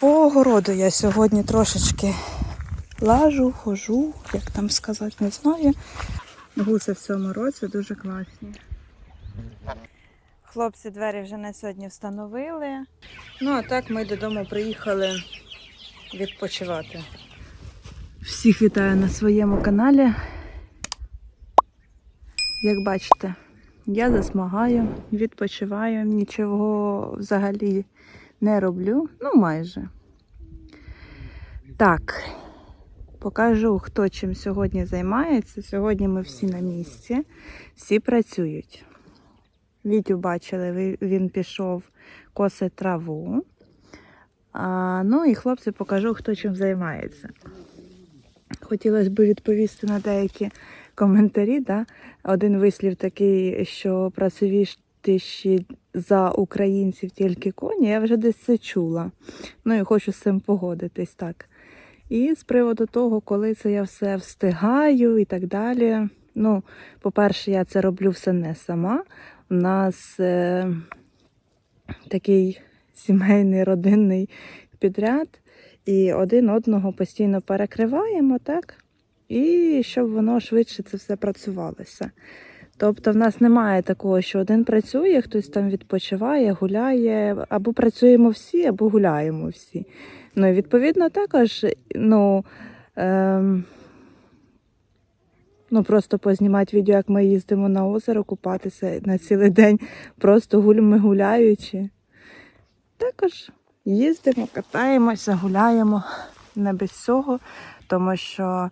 По огороду я сьогодні трошечки лажу, хожу, як там сказати, не знаю. Гуси в цьому році дуже класні. Хлопці двері вже на сьогодні встановили. Ну, а так ми додому приїхали відпочивати. Всіх вітаю на своєму каналі. Як бачите, я засмагаю, відпочиваю, нічого взагалі не роблю, ну майже. Так, покажу, хто чим сьогодні займається. Сьогодні ми всі на місці, всі працюють. Вітю бачили, він пішов косить траву. А, ну і хлопці покажу, хто чим займається. Хотілося б відповісти на деякі коментарі. Да? Один вислів такий, що працювіші за українців тільки коні. Я вже десь це чула. Ну і хочу з цим погодитись так. І з приводу того, коли це я все встигаю і так далі. Ну, по-перше, я це роблю все не сама. У нас е, такий сімейний родинний підряд, і один одного постійно перекриваємо, так? І щоб воно швидше це все працювалося. Тобто в нас немає такого, що один працює, хтось там відпочиває, гуляє, або працюємо всі, або гуляємо всі. Ну і відповідно також, ну, ем, ну просто познімати відео, як ми їздимо на озеро купатися на цілий день, просто гульми гуляючи. Також їздимо, катаємося, гуляємо не без цього, тому що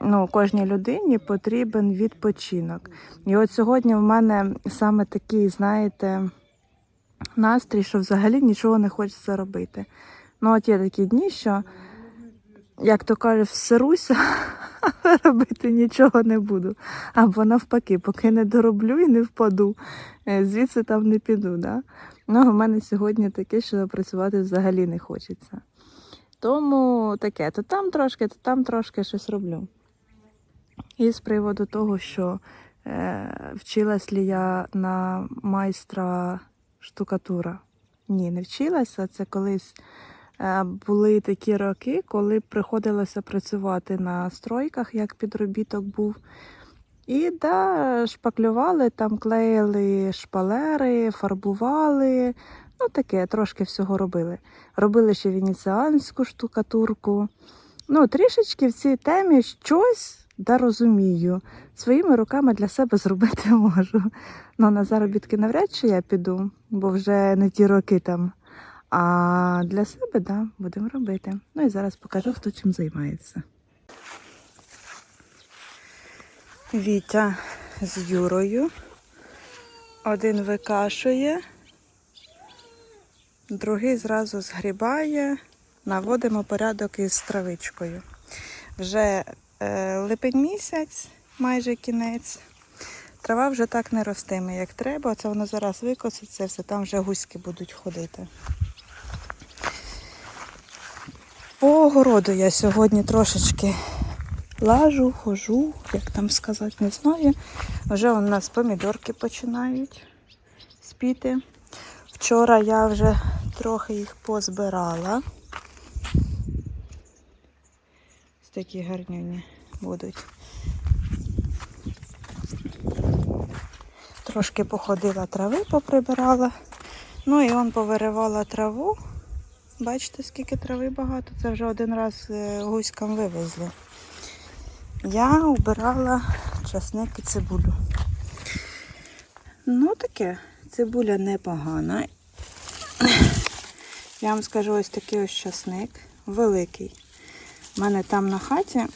ну, кожній людині потрібен відпочинок. І от сьогодні в мене саме такий, знаєте, настрій, що взагалі нічого не хочеться робити. Ну, от є такі дні, що, як то кажуть, всеруся, робити нічого не буду. Або навпаки, поки не дороблю і не впаду, е, звідси там не піду. Да? Ну, у мене сьогодні таке, що працювати взагалі не хочеться. Тому таке, то там трошки, то там трошки щось роблю. І з приводу того, що е, вчилась ли я на майстра штукатура. Ні, не вчилася. Це колись е, були такі роки, коли приходилося працювати на стройках, як підробіток був. І да, шпаклювали, там клеїли шпалери, фарбували. Ну, таке, трошки всього робили. Робили ще венеціанську штукатурку. Ну, трішечки в цій темі щось да розумію. Своїми руками для себе зробити можу. Ну, на заробітки навряд чи я піду, бо вже не ті роки там. А для себе, да, будемо робити. Ну і зараз покажу, хто чим займається. Вітя з Юрою. Один викашує, другий зразу згрібає, наводимо порядок із травичкою. Вже е, липень місяць, майже кінець. Трава вже так не ростиме, як треба. Це воно зараз викоситься, все там вже гуськи будуть ходити. По огороду я сьогодні трошечки лажу, хожу, як там сказати, не знаю. Вже у нас помідорки починають спіти. Вчора я вже трохи їх позбирала. Ось такі гарнюні будуть. Трошки походила трави, поприбирала. Ну і он повиривала траву. Бачите, скільки трави багато. Це вже один раз е, гуськам вивезли. Я убирала часник і цибулю. Ну таке, цибуля непогана. Я вам скажу ось такий ось часник, великий. У мене там на хаті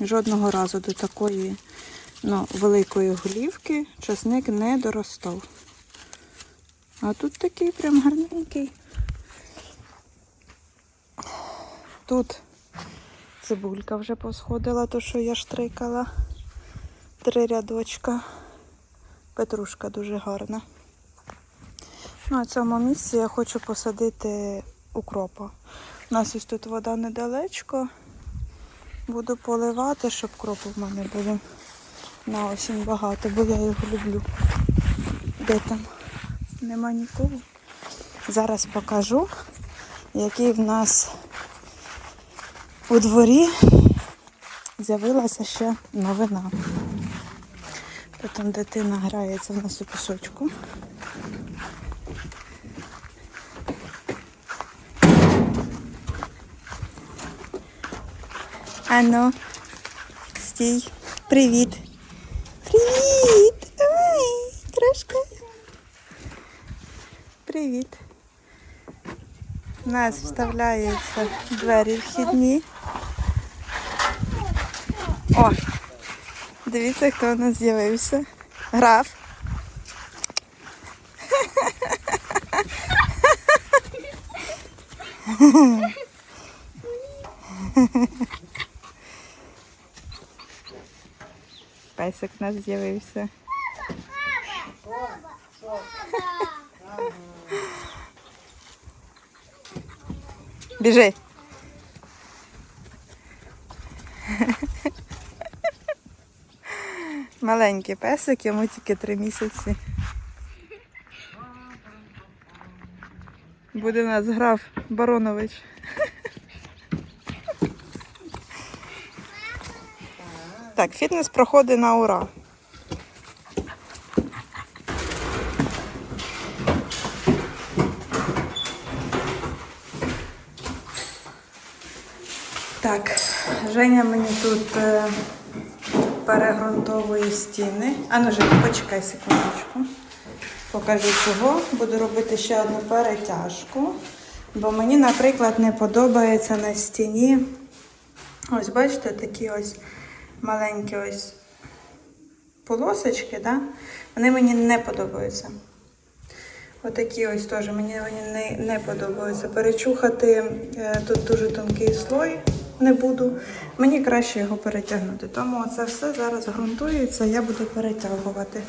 жодного разу до такої ну, великої голівки часник не доростав. А тут такий прям гарненький. Тут цибулька вже посходила, то що я штрикала. Три рядочка. Петрушка дуже гарна. А в цьому місці я хочу посадити укропа. У нас ось тут вода недалечко. Буду поливати, щоб кропу в мене було на осінь багато, бо я його люблю. Де там? Нема нікого. Зараз покажу. який в нас у дворі з'явилася ще новина. Потім дитина грається в нас у пісочку. Ану, стій. Привіт. Привіт! Ой, трошки. Привіт. У нас вставляються двері вхідні. О! Дивіться, хто у нас з'явився. Граф. нас з'явився. Біжи. Маленький песик, йому тільки три місяці. Буде нас граф Баронович. Так, фітнес проходить на ура. Так, Женя мені тут е, перегрунтовує стіни. А ну Женя, почекай секундочку. Покажу чого. Буду робити ще одну перетяжку. Бо мені, наприклад, не подобається на стіні. Ось, бачите, такі ось маленькі ось полосочки, да? вони мені не подобаються. Отакі ось теж мені вони не, не подобаються. Перечухати е, тут дуже тонкий слой не буду. Мені краще його перетягнути. Тому це все зараз ґрунтується, я буду перетягувати.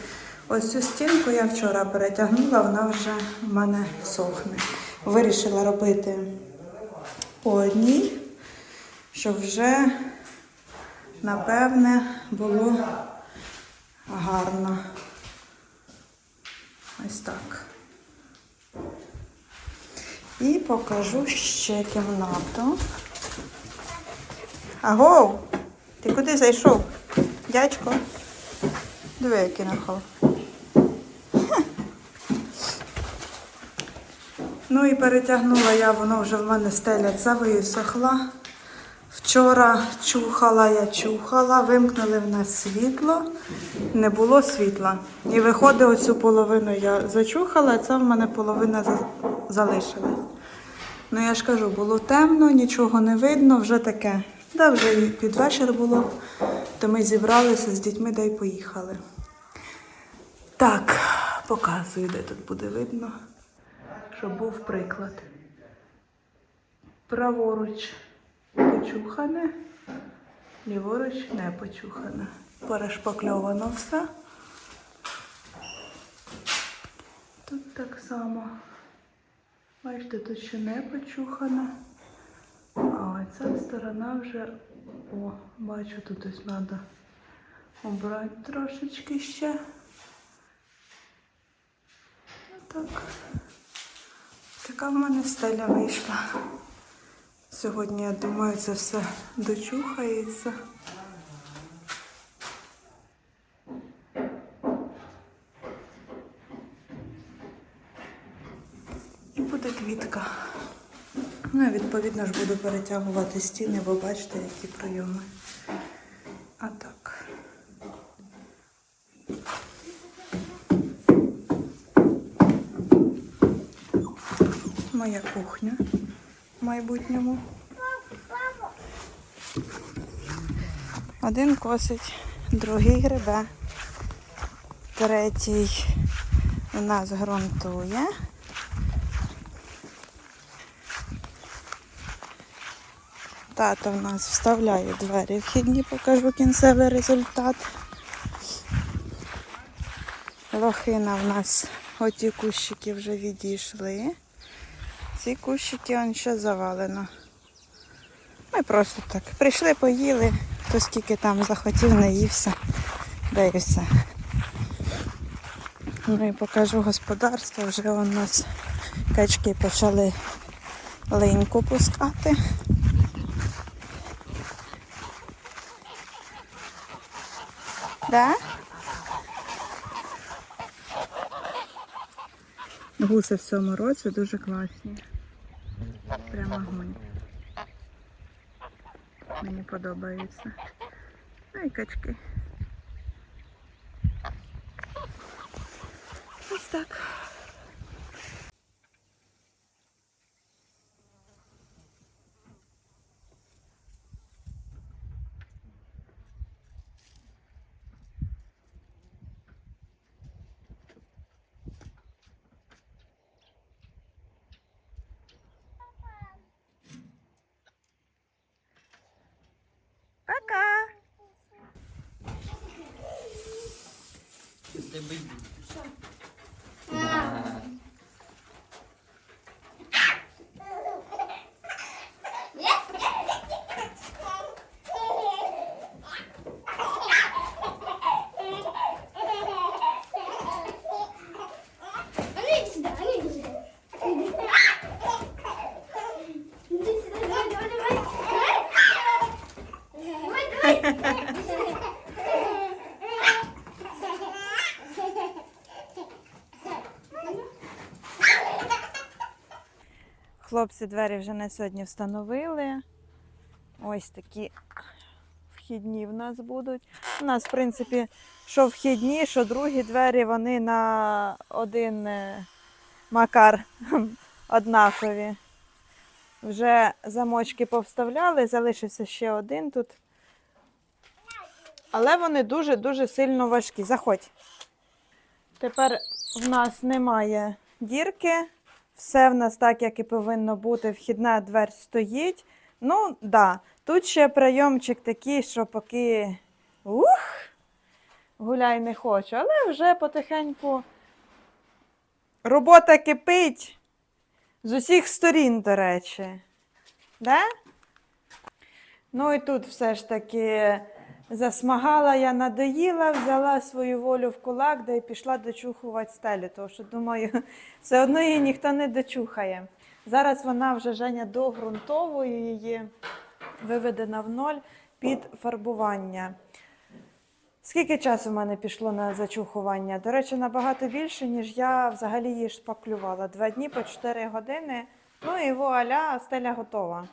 Ось цю стінку я вчора перетягнула, вона вже в мене сохне. Вирішила робити по одній, щоб вже, напевне, було гарно. Ось так. І покажу ще кімнату. Агов! Ти куди зайшов? Дядько? Диви, який нахал. Ну і перетягнула я, воно вже в мене стеля зависохла. Вчора чухала я чухала, вимкнули в нас світло, не було світла. І виходить, оцю половину я зачухала, а це в мене половина за- залишилась. Ну я ж кажу, було темно, нічого не видно, вже таке. Да, вже і під вечір було, то ми зібралися з дітьми да й поїхали. Так, показую, де тут буде видно, щоб був приклад. Праворуч почухане, ліворуч не почухане. Перешпакльовано все. Тут так само. Бачите, тут ще не почухано. А ця сторона вже, о, бачу, тут ось треба обрати трошечки ще. Так. Така в мене стеля вийшла. Сьогодні, я думаю, це все дочухається. І буде квітка. Ну, відповідно ж буду перетягувати стіни, бо бачите, які прийоми. А так. Моя кухня в майбутньому. Один косить, другий грибе, третій у нас ґрунтує. Тато в нас вставляє двері вхідні, покажу кінцевий результат. Лохина в нас оті кущики вже відійшли. Ці кущики он ще завалено. Ми просто так прийшли, поїли, хто скільки там захотів, наївся, все. Ну і покажу господарство, вже у нас качки почали линьку пускати. Да? Гуси в цьому році дуже класні. Прямо огонь. Мені подобається. Ну і качки. Ось так. Tembing. Хлопці двері вже на сьогодні встановили. Ось такі вхідні в нас будуть. У нас, в принципі, що вхідні, що другі двері, вони на один е, макар однакові. Вже замочки повставляли, залишився ще один тут. Але вони дуже-дуже сильно важкі. Заходь. Тепер в нас немає дірки. Все в нас так, як і повинно бути. Вхідна двері стоїть. Ну, да. Тут ще прийомчик такий, що поки ух, гуляй не хочу. Але вже потихеньку робота кипить з усіх сторін, до речі. Да? Ну і тут все ж таки засмагала я, надоїла, взяла свою волю в кулак, да і пішла дочухувати стелі, тому що думаю, все одно її ніхто не дочухає. Зараз вона вже Женя догрунтовує її, виведена в ноль під фарбування. Скільки часу в мене пішло на зачухування? До речі, набагато більше, ніж я взагалі її шпаклювала. Два дні по 4 години. Ну і вуаля, стеля готова.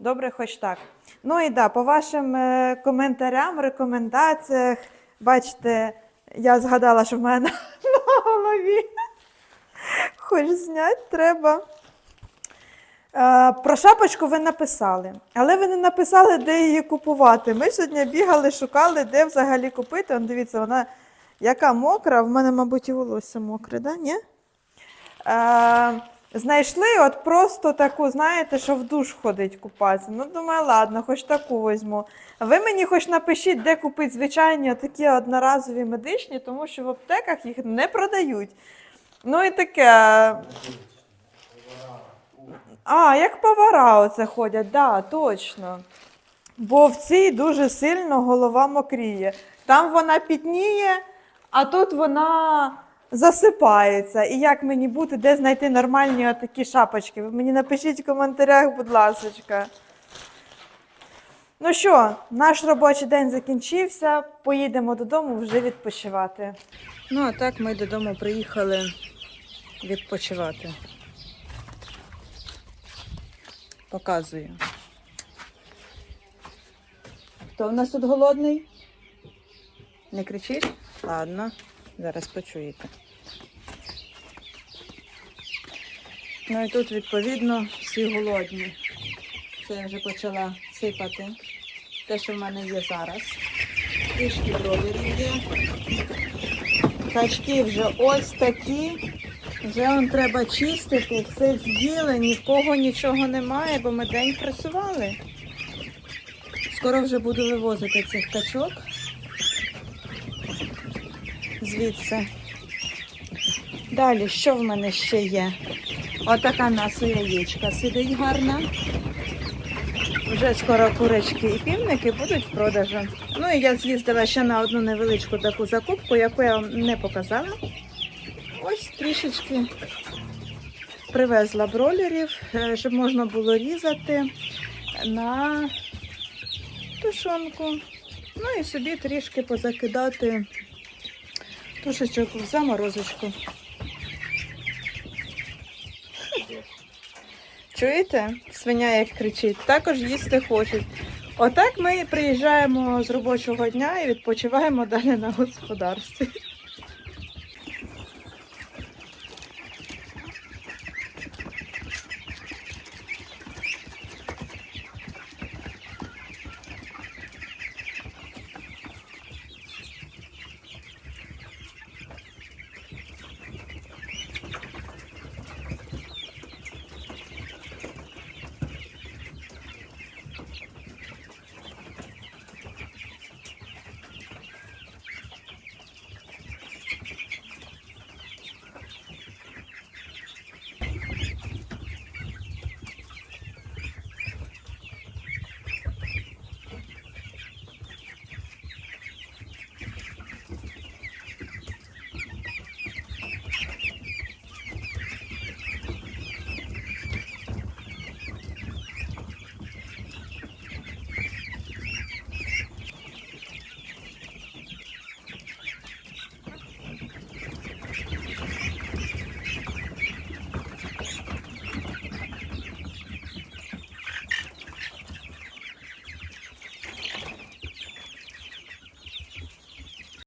Добре, хоч так. Ну і да, по вашим е, коментарям, рекомендаціях, бачите, я згадала, що в мене на голові. Хоч зняти треба. Е, Про шапочку ви написали, але ви не написали, де її купувати. Ми сьогодні бігали, шукали, де взагалі купити. Он, дивіться, вона яка мокра, в мене, мабуть, і волосся мокре, да? Ні? Знайшли от просто таку, знаєте, що в душ ходить купатися. Ну, думаю, ладно, хоч таку візьму. Ви мені хоч напишіть, де купити звичайні такі одноразові медичні, тому що в аптеках їх не продають. Ну і таке. А, як повара оце ходять, да, точно. Бо в цій дуже сильно голова мокріє. Там вона пітніє, а тут вона засипається. І як мені бути, де знайти нормальні такі шапочки? Ви мені напишіть в коментарях, будь ласка. Ну що, наш робочий день закінчився. Поїдемо додому вже відпочивати. Ну, а так ми додому приїхали відпочивати. Показую. Хто в нас тут голодний? Не кричиш? Ладно, зараз почуєте. Ну і тут, відповідно, всі голодні. Це я вже почала сипати те, що в мене є зараз. Трішки бройлерів є. Качки вже ось такі. Вже вам треба чистити, все з'їли, ні в кого нічого немає, бо ми день працювали. Скоро вже буду вивозити цих качок. Звідси. Далі, що в мене ще є? Отака наша яєчка сидить гарна. Вже скоро курочки і півники будуть в продажу. Ну і я з'їздила ще на одну невеличку таку закупку, яку я вам не показала. Ось трішечки привезла бролерів, е, щоб можна було різати на тушонку. Ну і собі трішки позакидати тушечок в заморозочку. Чуєте? Свиня як кричить, також їсти хочуть. Отак ми приїжджаємо з робочого дня і відпочиваємо далі на господарстві.